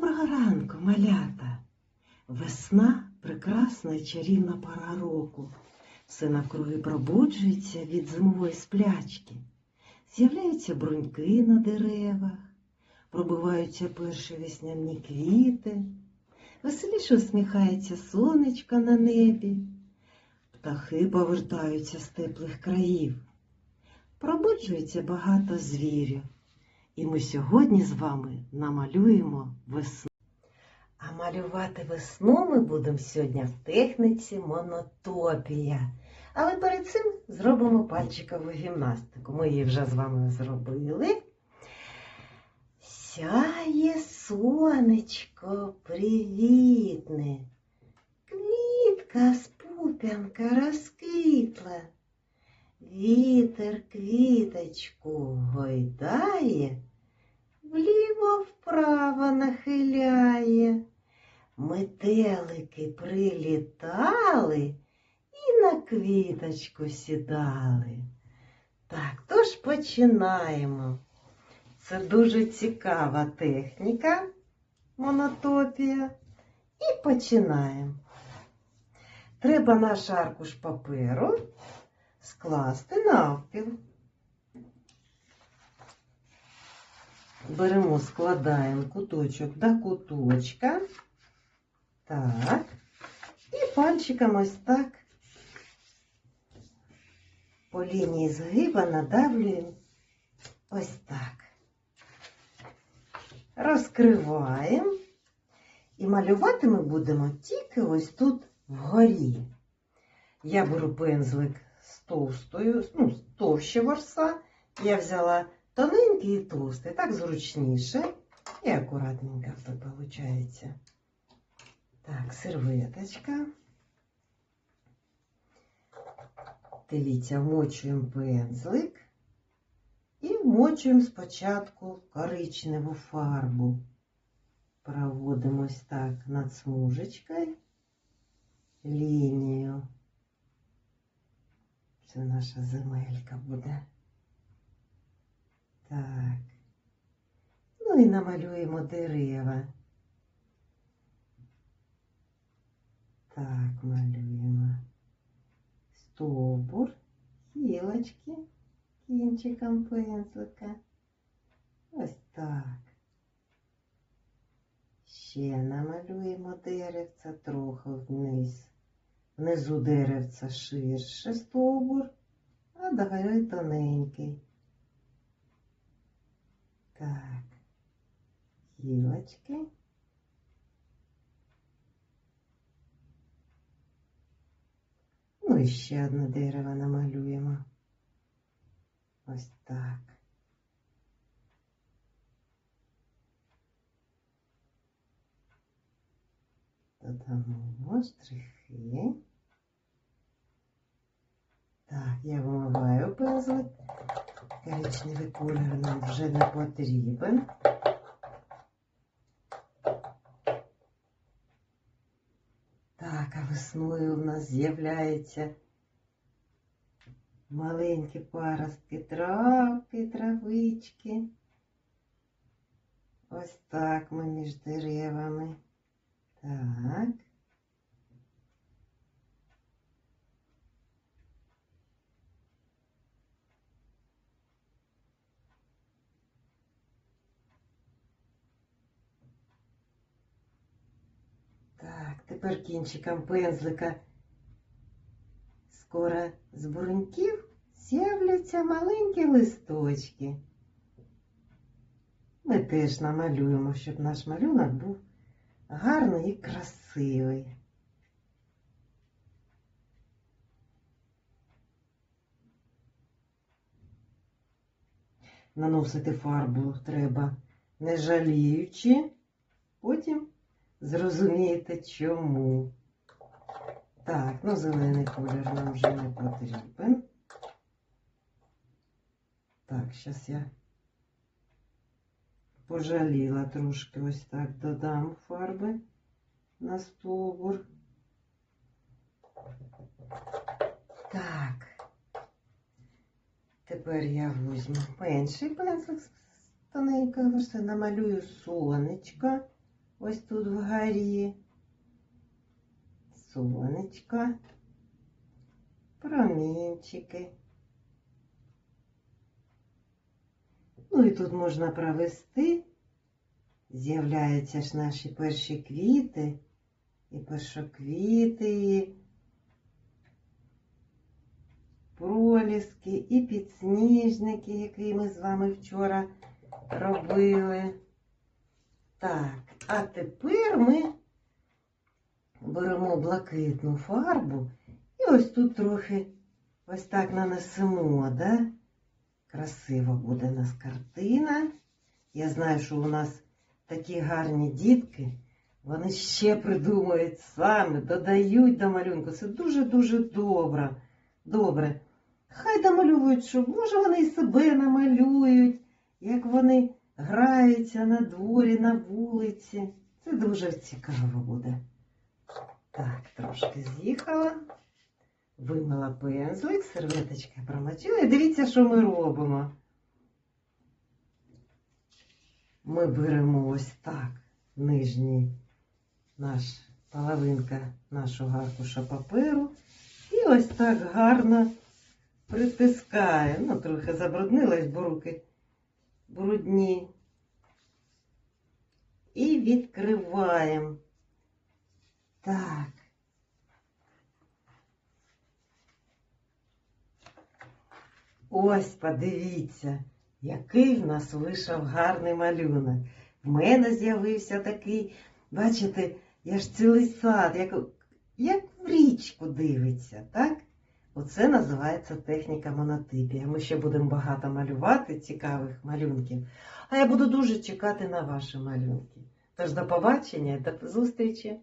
Доброго ранку, малята! Весна прекрасна і чарівна пора року. Все навкруги пробуджується від зимової сплячки. З'являються бруньки на деревах, пробиваються перші весняні квіти, веселіше усміхається сонечко на небі, птахи повертаються з теплих країв, пробуджується багато звірів. І ми сьогодні з вами намалюємо весну. А малювати весну ми будемо сьогодні в техніці монотопія. Але перед цим зробимо пальчикову гімнастику. Ми її вже з вами зробили. Сяє сонечко привітне, квітка з пуп'янка розквітла. Вітер квіточку гойдає, вліво вправо нахиляє. Метелики прилітали і на квіточку сідали. Так, тож починаємо. Це дуже цікава техніка, монотопія. І починаємо. Треба наш аркуш паперу скласти навпіл. Беремо, складаємо куточок до куточка. Так. І пальчиком ось так по лінії згиба надавлюємо ось так. Розкриваємо. І малювати ми будемо тільки ось тут вгорі. Я беру пензлик з товстою, ну, з товще ворса. Я взяла тоненький і товстий, так зручніше. І акуратненько все виходить. Так, серветочка. Дивіться, вмочуємо пензлик і вмочуємо спочатку коричневу фарбу. Проводимо ось так над смужечкою лінію. Це наша земелька буде. Так. Ну і намалюємо дерева. Так, малюємо стовбур, гілочки кінчиком пензлика. Ось так. Ще намалюємо деревця трохи вниз. Внизу деревця ширше стовбур, а догори тоненький. Так, гілочки. Ну і ще одне дерево намалюємо. Ось так. Додамо штрихи. Так, я вимиваю пензлик. Коричневий колір нам вже не потрібен. Так, а весною в нас з'являються маленькі паростки травки, травички. Ось так ми між деревами. Так. Так, тепер кінчиком пензлика скоро з бруньків з'являться маленькі листочки. Ми теж намалюємо, щоб наш малюнок був гарний і красивий. Наносити фарбу треба не жаліючи, потім зрозумієте чому. Так, ну зелений колір нам вже не потрібен. Так, зараз я пожаліла трошки ось так додам фарби на стовбур. Так, тепер я візьму менший пензлик з тоненької верси, намалюю сонечко. Ось тут вгорі. Сонечко, промінчики. Ну і тут можна провести. З'являються ж наші перші квіти, і першоквіти, проліски, і підсніжники, які ми з вами вчора робили. Так, а тепер ми беремо блакитну фарбу і ось тут трохи ось так нанесемо, да? Красиво буде у нас картина. Я знаю, що у нас такі гарні дітки. Вони ще придумують самі, додають до малюнку. Це дуже-дуже добре. Добре. Хай домалюють, що може вони і себе намалюють, як вони граються на дворі, на вулиці. Це дуже цікаво буде. Так, трошки з'їхала. Вимила пензлик, серветочка промочила. І дивіться, що ми робимо. Ми беремо ось так нижній наш половинка нашого аркуша паперу і ось так гарно притискаємо. Ну, трохи забруднилась, бо руки брудні. І відкриваємо. Так. Ось подивіться, який в нас вийшов гарний малюнок. В мене з'явився такий, бачите, я ж цілий сад, як, як в річку дивиться, так? Оце називається техніка монотипія. Ми ще будемо багато малювати цікавих малюнків. А я буду дуже чекати на ваші малюнки. Тож до побачення, до зустрічі!